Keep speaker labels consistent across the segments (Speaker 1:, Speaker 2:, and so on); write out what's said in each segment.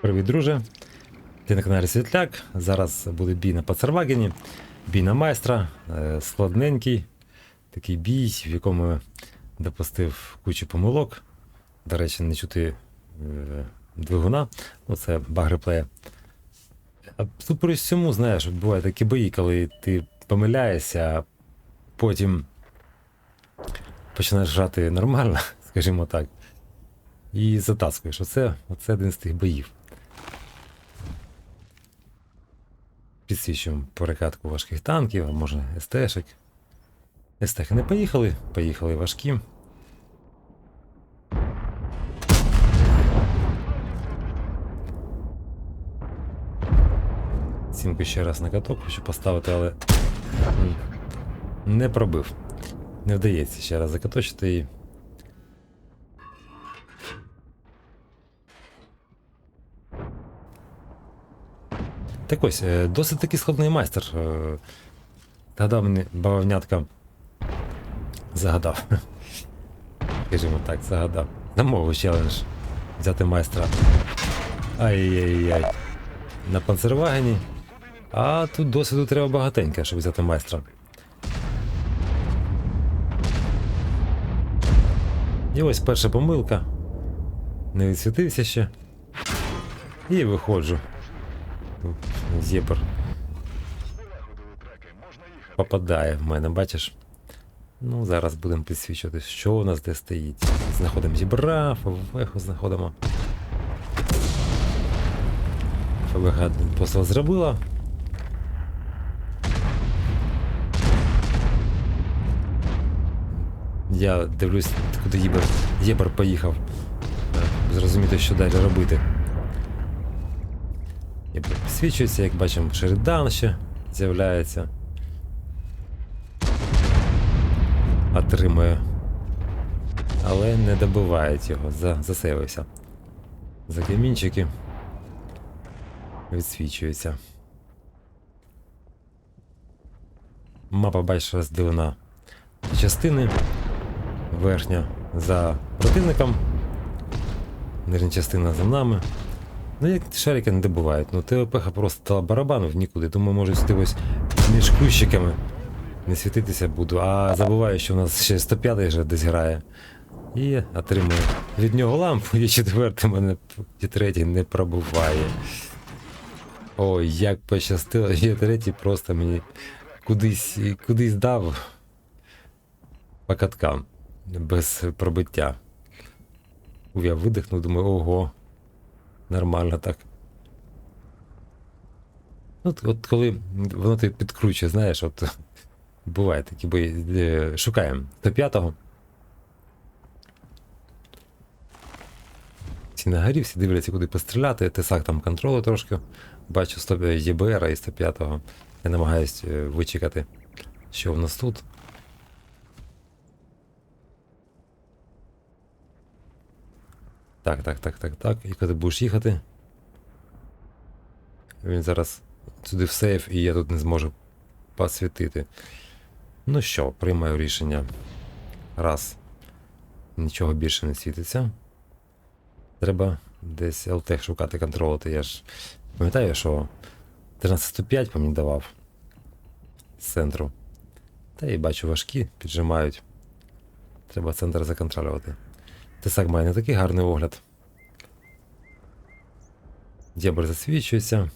Speaker 1: Привіт, друже. Ти на каналі Світляк. Зараз буде бій на Пацервагені, бій на майстра, е, складненький такий бій, в якому допустив кучу помилок. До речі, не чути е, двигуна. Ну, це баг реплея. А супереч цьому, знаєш, бувають такі бої, коли ти помиляєшся, а потім починаєш грати нормально, скажімо так. І затаскуєш. Оце, оце один з тих боїв. Підсвічуємо перекатку важких танків, а може СТшек. СТХ не поїхали, поїхали важкі. Сімку ще раз на каток хочу поставити, але не пробив. Не вдається ще раз закаточити і Так ось, е, досить таки складний майстер. е, Згадав мені бавовнятка. Загадав. Скажімо так, загадав. Замовив челендж. Взяти майстра. Ай-яй-яй. На панцервагені. А тут досвіду треба багатенько, щоб взяти майстра. І ось перша помилка. Не відсвітився ще. І виходжу. Зєбр. Попадає в мене, бачиш? Ну, зараз будемо підсвічувати, що у нас де стоїть. Знаходимо зібра, ФВХ знаходимо. ФВХ один посол зробила. Я дивлюсь, куди Єбер, Єбер поїхав. Зрозуміти, що далі робити. І підсвічується, як бачимо, Шеридан ще з'являється. Отримує. Але не добивають його, за, засейвився. За камінчики відсвічується. Мапа, бачиш, розділена на частини. Верхня за противником, нижня частина за нами. Ну, як шарики не добувають. Ну, ТВПХ просто дала барабану в нікуди, тому можуть сюди ось між кущиками не світитися буду. А забуваю, що у нас ще 105 вже десь грає. І отримую від нього лампу, і четвертий мене і третій не пробуває. Ой, як пощастило, і третій просто мені кудись, кудись дав по каткам без пробиття. Я видихнув, думаю, ого. Нормально так. От, от коли воно ти підкручує, знаєш, от буває такі бої. Е, Шукаємо 105-го. Всі на горі, всі дивляться, куди постріляти. Тесак там контролю трошки. Бачу 100 ЄБР і 105-го. Я намагаюсь е, вичекати, що в нас тут. Так, так, так, так, так. І коли будеш їхати. Він зараз сюди в сейф, і я тут не зможу посвітити. Ну що, приймаю рішення. Раз. Нічого більше не світиться. Треба десь ЛТ шукати, контролити. Я ж пам'ятаю, що 1305 по мені давав з центру. Та і бачу важкі, піджимають. Треба центр законтролювати. Тесак має не такий гарний огляд. Дєбр засвічується.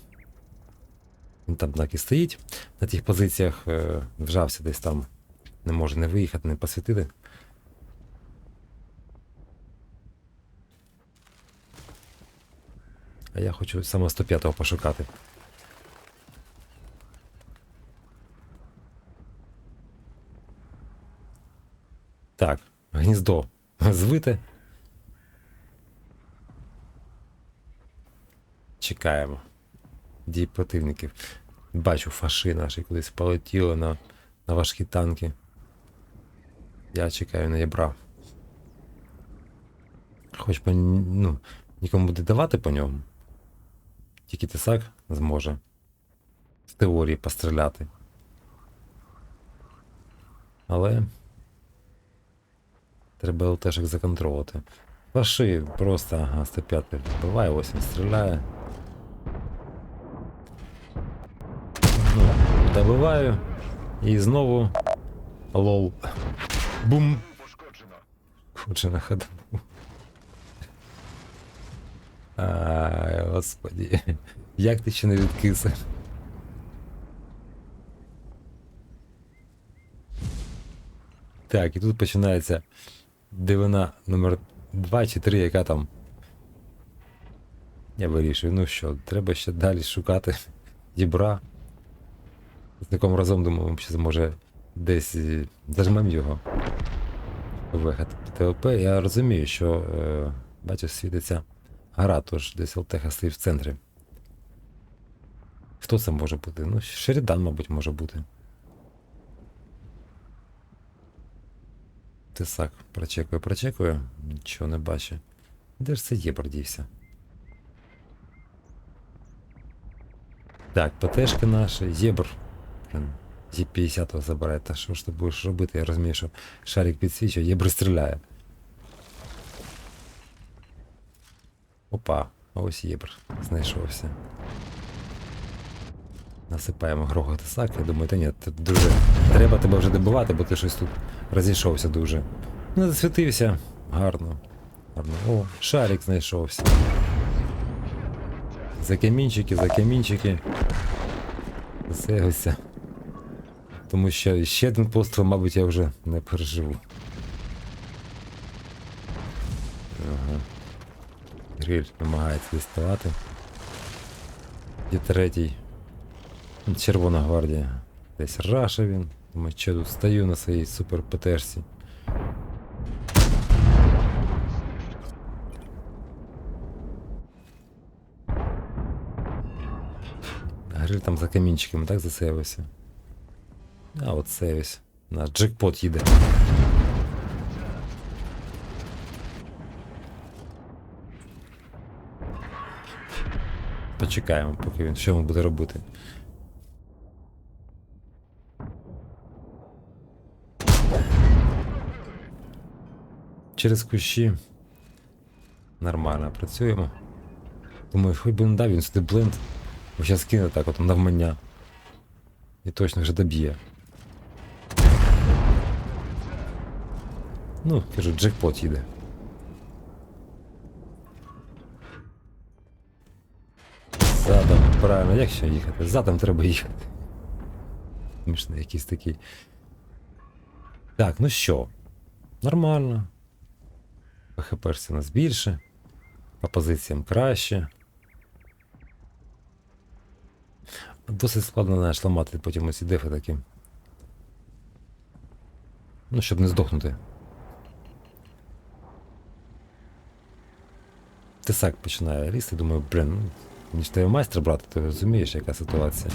Speaker 1: Він там так і стоїть. На тих позиціях е, вжався десь там. Не може не виїхати, не посвітити. А я хочу саме 105-го пошукати. Так, гніздо звите. Чекаємо. Дій противників. Бачу, фаши наші кудись полетіли на, на важкі танки. Я чекаю на ябра. Хоч би ну, нікому буде давати по ньому. Тільки тесак зможе в теорії постріляти. Але треба ЛТшек законтролити. Фаши просто, ага, 105 вбиває, 8 стріляє. Добиваю. І знову. Лол. Бум. Хоче на ходу. Ай, господи. Як ти ще не відкис? Так, і тут починається дивина номер 2 чи 3, яка там. Я вирішую, ну що, треба ще далі шукати дібра. З таким разом думаю, що може десь е, зажмем його. Вихід ТОП. Я розумію, що е, бачиш, світиться гора, тож десь ЛТХ стоїть в центрі. Хто це може бути? Ну, Шерідан, мабуть, може бути. Тесак, прочекую, прочекую. Нічого не бачу. Де ж це є, продівся? Так, ПТшки наші, Зебр. Блін, Зі 50 забирає. Та що ж ти будеш робити? Я розумію, що шарик підсвічує, Єбр стріляє. Опа, ось Єбр знайшовся. Насипаємо грохот Тесак, я думаю, та ні, дуже. Треба тебе вже добивати, бо ти щось тут розійшовся дуже. Ну, засвітився. Гарно. Гарно. О, шарик знайшовся. За камінчики, за камінчики. Засегуся. Тому що ще один постріл, мабуть, я вже не переживу. Ага. Гриль намагається діставати. І третій. Червона гвардія. Десь раша він. Думаю, що тут стою на своїй супер ПТшці. Гриль там за камінчиками, так засейвився. А от сейвись. На джекпот їде. Почекаємо, поки він що він буде робити. Через кущі. Нормально працюємо. Думаю, хоч би не дав він сюди бленд. Бо зараз кине так от навмання. І точно вже доб'є. Ну, кажу, джекпот їде. Задом, правильно, як ще їхати? Задом треба їхати. Смішний якийсь такий. Так, ну що? Нормально. ПХП ж у нас більше. По позиціям краще. Досить складно знаєш, ламати потім оці дефи такі. Ну, щоб не здохнути. Тесак починає лізти, думаю, блін, ну, ж тебе майстра брати, ти розумієш, яка ситуація.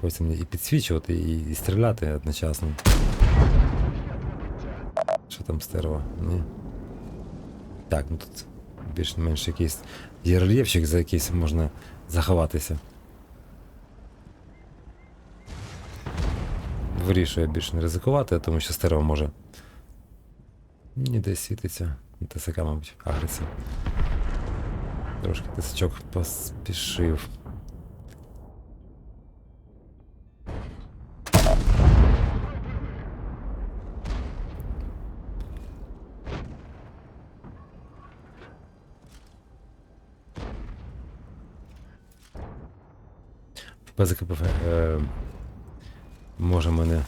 Speaker 1: Хочеться мені і підсвічувати, і, і стріляти одночасно. Що там стерва? Ні. Так, ну тут більш-менш якийсь є рельєфчик, за якийсь можна заховатися. Вирішую більше не ризикувати, тому що стерва може. Ніде світиться. ТСК, мабуть, агриться. Трошки тисячок поспішив. ПЗКП е, може мене.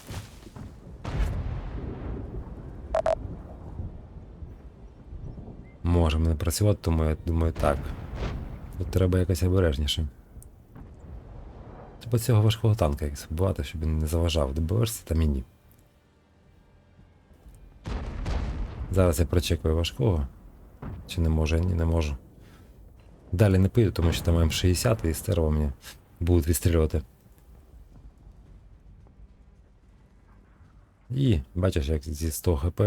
Speaker 1: Може мене працювати, тому я думаю так. Тут треба якось обережніше. Треба цього важкого танка якось вбивати, щоб він не заважав. ДБРС та міні. Зараз я прочекую важкого. Чи не може? Ні, не можу. Далі не піду, тому що там М60 і стерва мені будуть відстрілювати. І бачиш, як зі 100 хп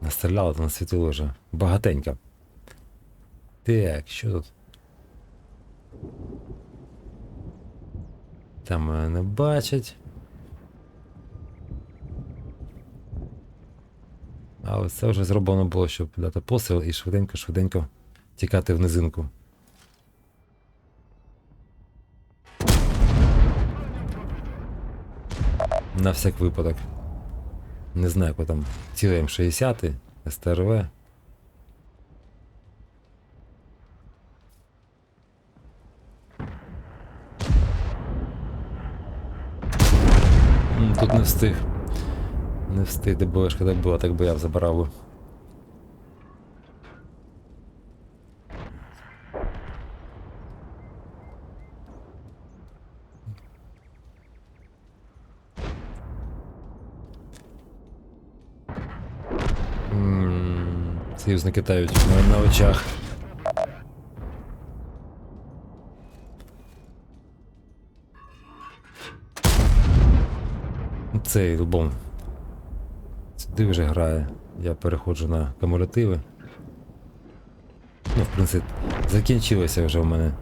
Speaker 1: Настріляла там світило вже. Багатенько. Так, що тут? Там не бачать. А ось це вже зроблено було, щоб дати посил і швиденько-швиденько тікати в низинку. На всяк випадок. Не знаю, яку там ціле М60, СТРВ. Тут не встиг. Не встиг, де було так була, так би я забирав. би. М, Союзники тають на, на очах. Цей лбом. Сюди вже грає. Я переходжу на кумулятиви. Ну, в принципі, закінчилося вже в мене.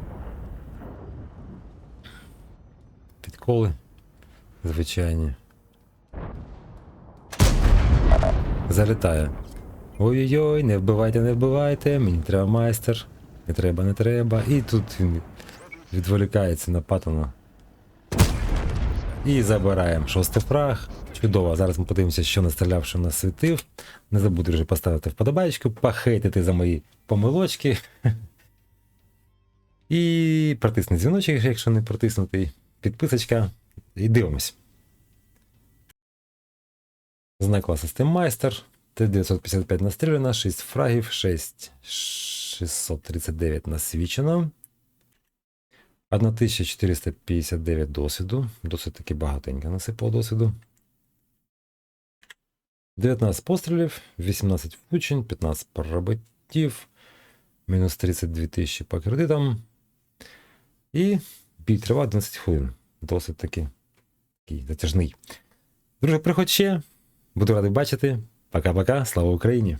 Speaker 1: Підколи. Звичайні. Залітає. Ой-ой-ой, не вбивайте, не вбивайте, мені треба майстер. Не треба, не треба. І тут він відволікається на патона. І забираємо шостий фраг. Чудово. Зараз ми подивимося, що настрілявши нас світив. Не забудьте вже поставити вподобайку, похейтити за мої помилочки. І протиснути дзвіночок, якщо не протиснутий. Підписочка. І дивимось. Знак класу Стеммайстер. Т-955 настріляно, 6 фрагів, 6 639 насвічено. 1459 досвіду. Досить таки багатенько насипав досвіду. 19 пострілів, 18 влучень, 15 пробиттів, мінус 32 тисячі по кредитам. І бій триває 11 хвилин. Досить таки затяжний. Друже, приходь ще. Буду радий бачити. Пока-пока. Слава Україні!